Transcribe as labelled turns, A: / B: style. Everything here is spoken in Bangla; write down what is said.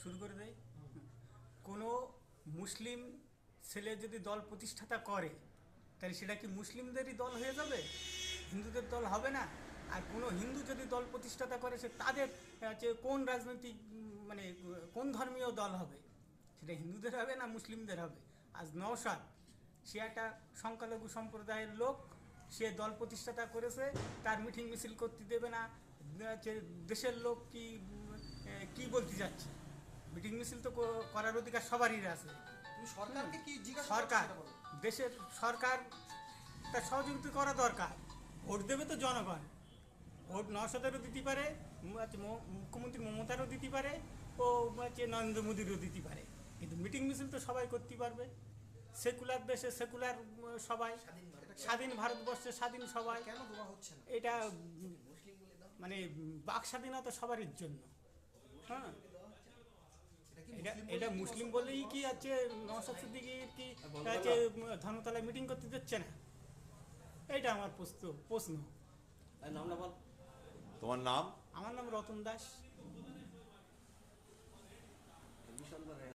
A: শুরু করে দেয়। কোনো মুসলিম ছেলে যদি দল প্রতিষ্ঠাতা করে, তাহলে সেটা কি মুসলিমদেরই দল হয়ে যাবে? হিন্দুদের দল হবে না? আর কোনো হিন্দু যদি দল প্রতিষ্ঠাতা করে, সে তাদের হচ্ছে কোন রাজনৈতিক মানে কোন ধর্মীয় দল হবে? সেটা হিন্দুদের হবে না মুসলিমদের হবে? আজ নওশাদ, সে একটা সংখ্যালঘু সম্প্রদায়ের লোক, সে দল প্রতিষ্ঠাতা করেছে, তার মিটিং মিছিল করতে দেবে না। দেশের লোক কি কি বলতে যাচ্ছে? মিটিং মিছিল তো করার অধিকার সবারই আছে।
B: তুমি সরকারকে কি জিজ্ঞাসা
A: সরকার। দেশের সরকার তার সহযোগিতা করা দরকার। ভোট দেবে তো জনগণ। ভোট নশদেরও দিতে পারে হচ্ছে মুখ্যমন্ত্রী মমতারও দিতে পারে ও হচ্ছে নরেন্দ্র মোদীরও দিতে পারে। কিন্তু মিটিং মিছিল তো সবাই করতে পারবে। সেকুলার দেশে সেকুলার সবাই। স্বাধীন ভারতবর্ষে স্বাধীন সবাই।
B: কেন দেওয়া হচ্ছে
A: এটা মানে বাক স্বাধীনতা সবারই জন্য। হ্যাঁ।
B: এটা মুসলিম বলেই কি?
A: আছে নওশাদ সিদ্দিকির কি আছে ধর্মতলায় মিটিং করতে দিচ্ছে না? এইটা আমার প্রশ্ন প্রশ্ন।
C: নামটা বল।
D: তোমার নাম?
A: আমার নাম রতন দাস।